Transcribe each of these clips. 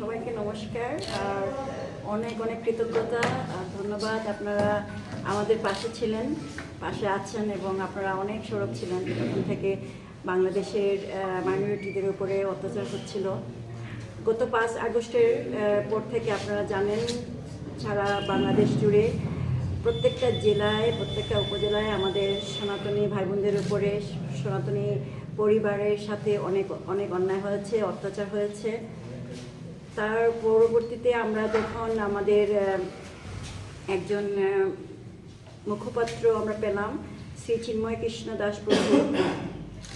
সবাইকে নমস্কার। আর অনেক অনেক কৃতজ্ঞতা। ধন্যবাদ, আপনারা আমাদের পাশে ছিলেন, পাশে আছেন এবং আপনারা অনেক সরব ছিলেন তখন থেকে বাংলাদেশের মাইনরিটিদের উপরে অত্যাচার হচ্ছিল। গত পাঁচ আগস্টের পর থেকে আপনারা জানেন, সারা বাংলাদেশ জুড়ে প্রত্যেকটা জেলায়, প্রত্যেকটা উপজেলায় আমাদের সনাতনী ভাই বোনদের উপরে, সনাতনী পরিবারের সাথে অনেক অনেক অন্যায় হয়েছে, অত্যাচার হয়েছে। তার পরবর্তীতে আমরা যখন আমাদের একজন মুখপাত্র আমরা পেলাম, শ্রী চিন্ময় কৃষ্ণ দাস প্রভু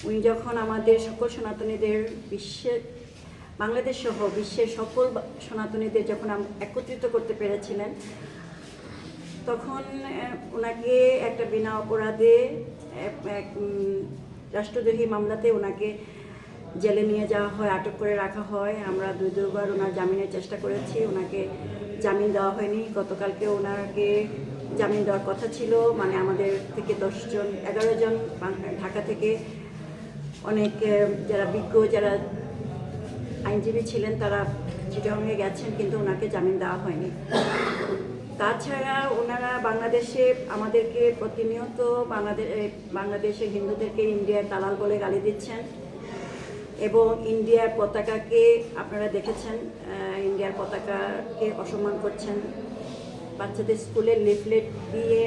উনি যখন আমাদের সকল সনাতনীদের বিশ্বের বাংলাদেশ সহ বিশ্বের সকল সনাতনীদের যখন একত্রিত করতে পেরেছিলেন, তখন ওনাকে একটা বিনা অপরাধে, এক রাষ্ট্রদ্রোহী মামলাতে ওনাকে জেলে নিয়ে যাওয়া হয়, আটক করে রাখা হয়। আমরা দুই দুবার ওনার জামিনের চেষ্টা করেছি। ওনাকে জামিন দেওয়া হয়নি। গতকালকে ওনাকে জামিন দেওয়ার কথা ছিল। মানে আমাদের থেকে দশজন এগারো জন ঢাকা থেকে অনেক যারা বিজ্ঞ, যারা আইনজীবী ছিলেন, তারা চিটাগাংয়ে গেছেন, কিন্তু ওনাকে জামিন দেওয়া হয়নি। তাছাড়া ওনারা বাংলাদেশে আমাদেরকে প্রতিনিয়ত বাংলাদেশ বাংলাদেশের হিন্দুদেরকে ইন্ডিয়ার দালাল বলে গালি দিচ্ছেন। এবং ইন্ডিয়ার পতাকাকে আপনারা দেখেছেন ইন্ডিয়ার পতাকাকে অসম্মান করছেন। বাচ্চাদের স্কুলে লিফলেট দিয়ে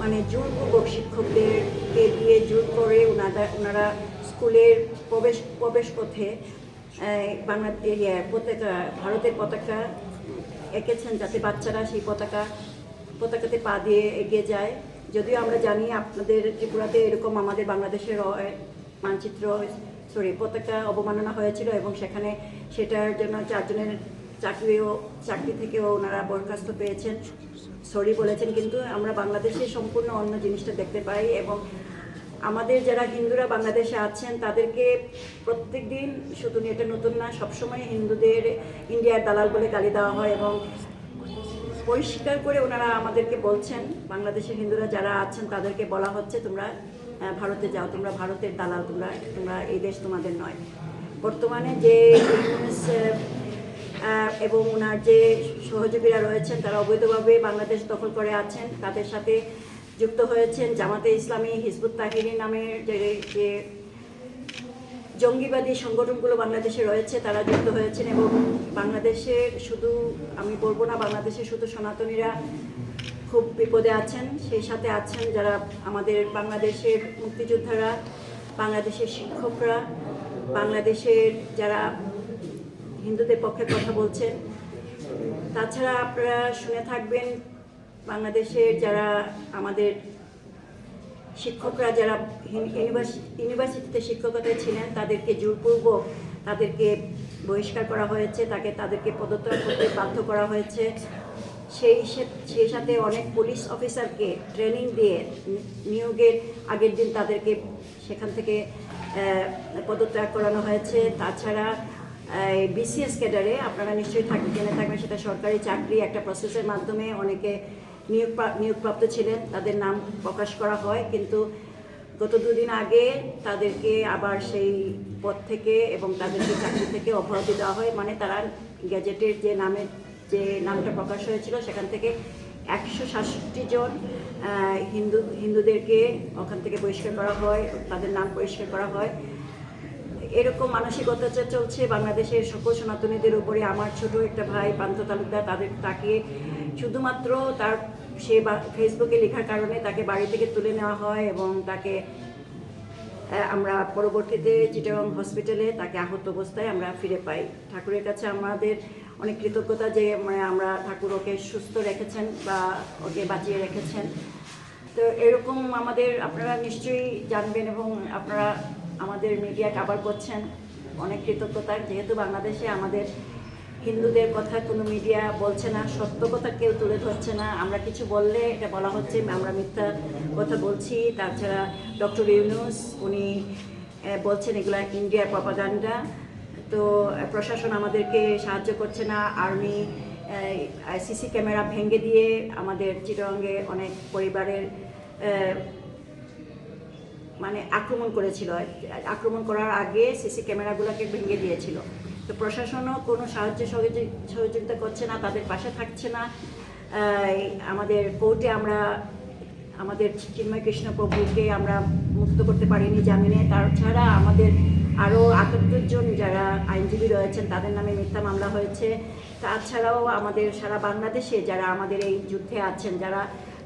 মানে জোরপূর্বক শিক্ষকদেরকে দিয়ে জোর করে ওনারা ওনারা স্কুলের প্রবেশ প্রবেশ পথে আহ, বাংলা ইয়ে, পতাকা ভারতের পতাকা এঁকেছেন যাতে বাচ্চারা সেই পতাকা পতাকাতে পা দিয়ে এগিয়ে যায়। যদিও আমরা জানি আপনাদের ত্রিপুরাতে এরকম আমাদের বাংলাদেশের মানচিত্র সরি পতাকা অবমাননা হয়েছিল এবং সেখানে সেটার জন্য চারজনের চাকরিও, চাকরি থেকেও ওনারা বরখাস্ত পেয়েছেন। সরি বলেছেন, কিন্তু আমরা বাংলাদেশে সম্পূর্ণ অন্য জিনিসটা দেখতে পাই এবং আমাদের যারা হিন্দুরা বাংলাদেশে আছেন, তাদেরকে প্রত্যেক দিন শুধু এটা নতুন না, সবসময় হিন্দুদের ইন্ডিয়ার দালাল বলে গালি দেওয়া হয় এবং পরিষ্কার করে ওনারা আমাদেরকে বলছেন, বাংলাদেশের হিন্দুরা যারা আছেন তাদেরকে বলা হচ্ছে, তোমরা ভারতে যাও, তোমরা ভারতের দালাল, তোমরা তোমরা এই দেশ তোমাদের নয়। বর্তমানে যে এবং ওনার যে সহযোগীরা রয়েছেন, তারা অবৈধভাবে বাংলাদেশ দখল করে আছেন, তাদের সাথে যুক্ত হয়েছেন জামাতে ইসলামী হিজবুত তাহিরি নামের যে যে জঙ্গিবাদী সংগঠনগুলো বাংলাদেশে রয়েছে, তারা যুক্ত হয়েছেন এবং বাংলাদেশের শুধু, আমি বলব না, বাংলাদেশের শুধু সনাতনীরা খুব বিপদে আছেন, সেই সাথে আছেন যারা আমাদের বাংলাদেশের মুক্তিযোদ্ধারা, বাংলাদেশের শিক্ষকরা, বাংলাদেশের যারা হিন্দুদের পক্ষে কথা বলছেন। তাছাড়া আপনারা শুনে থাকবেন, বাংলাদেশের যারা আমাদের শিক্ষকরা যারা ইউনিভার্সিটিতে শিক্ষকতায় ছিলেন, তাদেরকে জোরপূর্বক তাদেরকে বহিষ্কার করা হয়েছে, তাকে, তাদেরকে পদত্যাগ করতে বাধ্য করা হয়েছে। সেই সেই সাথে অনেক পুলিশ অফিসারকে ট্রেনিং দিয়ে নিয়োগের আগের দিন তাদেরকে সেখান থেকে পদত্যাগ করানো হয়েছে। তাছাড়া বিসিএস ক্যাডারে আপনারা নিশ্চয়ই থাক, জেনে থাকবেন, সেটা সরকারি চাকরি একটা প্রসেসের মাধ্যমে অনেকে নিয়োগ নিয়োগপ্রাপ্ত ছিলেন। তাদের নাম প্রকাশ করা হয়, কিন্তু গত দুদিন আগে তাদেরকে আবার সেই পদ থেকে এবং তাদেরকে চাকরি থেকে অব্যাহতি দেওয়া হয়। মানে তারা গ্যাজেটের যে নামের যে নামটা প্রকাশ হয়েছিল, সেখান থেকে একশো সাতষট্টি জন হিন্দু, হিন্দুদেরকে ওখান থেকে বহিষ্কার করা হয়, তাদের নাম পরিষ্কার করা হয়। এরকম মানসিক অত্যাচার চলছে বাংলাদেশের সকল সনাতনীদের উপরে, আমার ছোট একটা ভাই পান্ত তালুকদার, তাদের তাকে শুধুমাত্র তার, সে ফেসবুকে লেখার কারণে তাকে বাড়ি থেকে তুলে নেওয়া হয় এবং তাকে আমরা পরবর্তীতে চিটাগং হসপিটালে তাকে আহত অবস্থায় আমরা ফিরে পাই। ঠাকুরের কাছে আমাদের অনেক কৃতজ্ঞতা যে মানে আমরা ঠাকুর ওকে সুস্থ রেখেছেন বা ওকে বাঁচিয়ে রেখেছেন। তো এরকম আমাদের, আপনারা নিশ্চয়ই জানবেন এবং আপনারা আমাদের মিডিয়া কাভার করছেন। অনেক কৃতজ্ঞতা। যেহেতু বাংলাদেশে আমাদের হিন্দুদের কথা কোনো মিডিয়া বলছে না, সত্য কথা কেউ তুলে ধরছে না। আমরা কিছু বললে এটা বলা হচ্ছে, আমরা মিথ্যা কথা বলছি। তাছাড়া ডক্টর ইউনুস, উনি বলছেন এগুলা ইন্ডিয়ার প্রপাগান্ডা তো প্রশাসন আমাদেরকে সাহায্য করছে না। আর্মি সিসি ক্যামেরা ভেঙে দিয়ে আমাদের চিটরঙ্গে অনেক পরিবারের মানে আক্রমণ করেছিল। আক্রমণ করার আগে সিসি ক্যামেরাগুলোকে ভেঙে দিয়েছিল। তো প্রশাসনও কোনো সাহায্য সহযোগিতা করছে না, তাদের পাশে থাকছে না। আমাদের কোর্টে আমরা, আমাদের চিন্ময় কৃষ্ণ প্রভুকে আমরা মুক্ত করতে পারেনি জামিনে। তাছাড়া আমাদের আরও আটাত্তর জন যারা আইনজীবী রয়েছেন, তাদের নামে মিথ্যা মামলা হয়েছে। তাছাড়াও আমাদের সারা বাংলাদেশে যারা আমাদের এই যুদ্ধে আছেন, যারা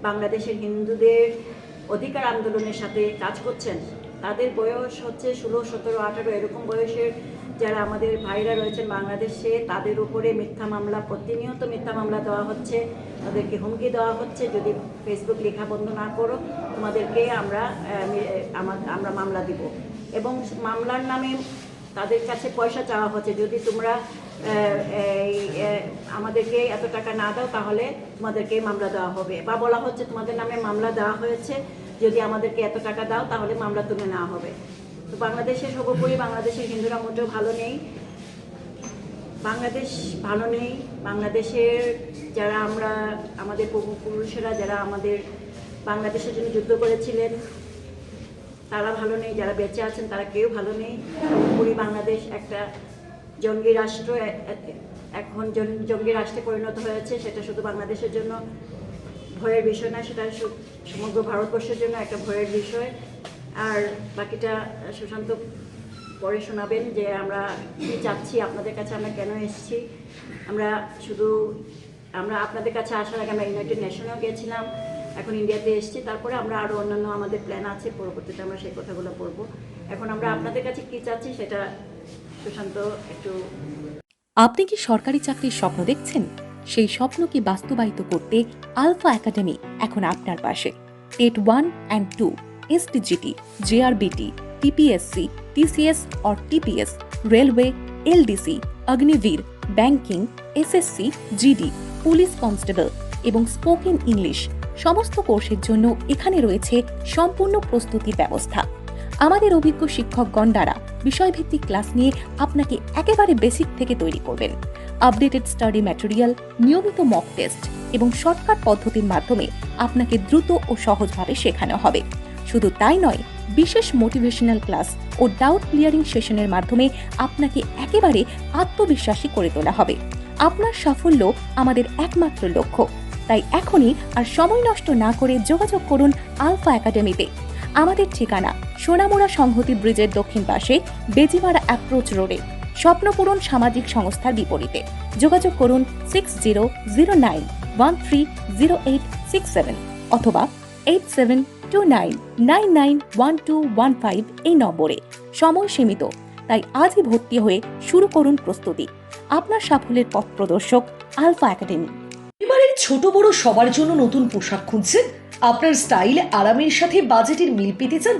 বাংলাদেশের হিন্দুদের অধিকার আন্দোলনের সাথে কাজ করছেন, তাদের বয়স হচ্ছে ষোলো, সতেরো, আঠারো, এরকম বয়সের যারা আমাদের ভাইরা রয়েছেন বাংলাদেশে, তাদের উপরে মিথ্যা মামলা, প্রতিনিয়ত মিথ্যা মামলা দেওয়া হচ্ছে। তাদেরকে হুমকি দেওয়া হচ্ছে। যদি ফেসবুক লেখা বন্ধ না করো, তোমাদেরকে আমরা আমরা মামলা দিব। এবং মামলার নামে তাদের কাছে পয়সা চাওয়া হচ্ছে। যদি তোমরা আমাদেরকে এত টাকা না দাও, তাহলে তোমাদেরকে মামলা দেওয়া হবে। বা বলা হচ্ছে তোমাদের নামে মামলা দেওয়া হয়েছে। যদি আমাদেরকে এত টাকা দাও, তাহলে মামলা তুলে নেওয়া হবে। তো বাংলাদেশের সর্বোপরি বাংলাদেশের হিন্দুরা মোটেও ভালো নেই। বাংলাদেশ ভালো নেই। বাংলাদেশের যারা আমরা, আমাদের পূর্বপুরুষেরা যারা আমাদের বাংলাদেশের জন্য যুদ্ধ করেছিলেন, তারা ভালো নেই। যারা বেঁচে আছেন, তারা কেউ ভালো নেই। পুরী বাংলাদেশ একটা জঙ্গি রাষ্ট্র এখন জঙ্গি রাষ্ট্রে পরিণত হয়েছে। সেটা শুধু বাংলাদেশের জন্য ভয়ের বিষয় না, সেটা সমগ্র ভারতবর্ষের জন্য একটা ভয়ের বিষয়। আর বাকিটা সুশান্ত পরে শোনাবেন যে আমরা কী চাচ্ছি, আপনাদের কাছে আমরা কেন এসেছি? আমরা শুধু, আমরা আপনাদের কাছে আসার আগে আমরা ইউনাইটেড নেশনেও গিয়েছিলাম, এখন ইন্ডিয়াতে এসেছি। তারপরে আমরা আরও অন্যান্য আমাদের প্ল্যান আছে, পরবর্তীতে আমরা সেই কথাগুলো বলব। এখন আমরা আপনাদের কাছে কী চাচ্ছি সেটা সুশান্ত একটু আপনি কি সরকারি চাকরির স্বপ্ন দেখছেন? সেই স্বপ্নকে বাস্তবায়িত করতে আলফা একাডেমি এখন আপনার পাশে। TET one and two STGT JRBT TPSC TCS or TPS railway LDC Agniveer, banking SSC GD police constable এবং স্পোকেন ইংলিশ সমস্ত কোর্সের জন্য এখানে রয়েছে সম্পূর্ণ প্রস্তুতির ব্যবস্থা। আমাদের অভিজ্ঞ শিক্ষকগণ দ্বারা বিষয়ভিত্তিক ক্লাস নিয়ে আপনাকে একেবারে বেসিক থেকে তৈরি করবেন। আপডেটেড স্টাডি ম্যাটেরিয়াল নিয়মিত মক টেস্ট এবং শর্টকাট পদ্ধতির মাধ্যমে আপনাকে দ্রুত ও সহজভাবে শেখানো হবে। শুধু তাই নয়, বিশেষ মোটিভেশনাল ক্লাস ও ডাউট ক্লিয়ারিং সেশনের মাধ্যমে আপনাকে একেবারে আত্মবিশ্বাসী করে তোলা হবে। আপনার সাফল্য আমাদের একমাত্র লক্ষ্য। তাই এখনই আর সময় নষ্ট না করে যোগাযোগ করুন আলফা একাডেমিতে। আমাদের ঠিকানা সোনামুড়া সংহতি ব্রিজের দক্ষিণ পাশে, বেজিমারা অ্যাপ্রোচ রোডে স্বপ্নপূরণ সামাজিক সংস্থার বিপরীতে। যোগাযোগ করুন six zero zero nine one three zero eight six seven অথবা eight seven two nine nine nine one two one five এই নম্বরে। সময় সীমিত, তাই আজই ভর্তি হয়ে শুরু করুন প্রস্তুতি। আপনার সাফল্যের পথ প্রদর্শক আলফা একাডেমি। পরিবারের ছোট বড় সবার জন্য নতুন পোশাক খুঁজছেন? আপনার স্টাইল, আরামের সাথে বাজেটের মিল পেতে চান?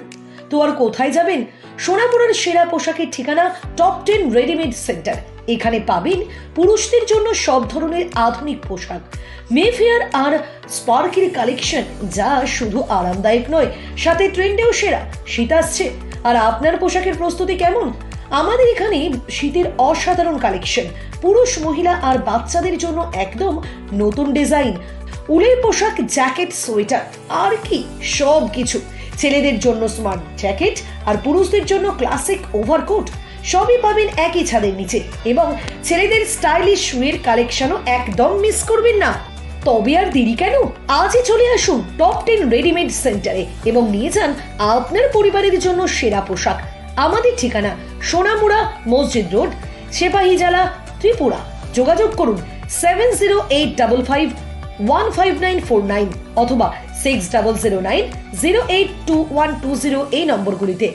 তো আর কোথায় যাবেন? সোনাপুরের সেরা পোশাকের ঠিকানা টপ টেন রেডিমেড সেন্টার এখানে পাবেন পুরুষদের জন্য সব ধরনের আধুনিক পোশাক। মেফেয়ার আর স্পার্কের কালেকশন যা শুধু আরামদায়ক নয়, সাথে ট্রেন্ডেও সেরা, শীত আসছে। আর আপনার পোশাকের প্রস্তুতি কেমন? আমাদের এখানে শীতের অসাধারণ কালেকশন পুরুষ, মহিলা আর বাচ্চাদের জন্য একদম নতুন ডিজাইন উলের পোশাক জ্যাকেট সোয়েটার আর কি সব কিছু ছেলেদের জন্য স্মার্ট জ্যাকেট আর পুরুষদের জন্য ক্লাসিক ওভারকোট সবই পাবেন একই ছাদের নিচে এবং ছেলেদের স্টাইলিশ শুয়ের কালেকশনও একদম মিস করবেন না। তবে আর দেরি কেন? আজই চলে আসুন টপ টেন রেডিমেড সেন্টারে এবং নিয়ে যান আপনার পরিবারের জন্য সেরা পোশাক। আমাদের ঠিকানা সোনামুড়া মসজিদ রোড সেপাহীজালা ত্রিপুরা। যোগাযোগ করুন seven zero eight double five one five nine four nine অথবা six double zero nine zero eight two one two zero এই নম্বরগুলিতে।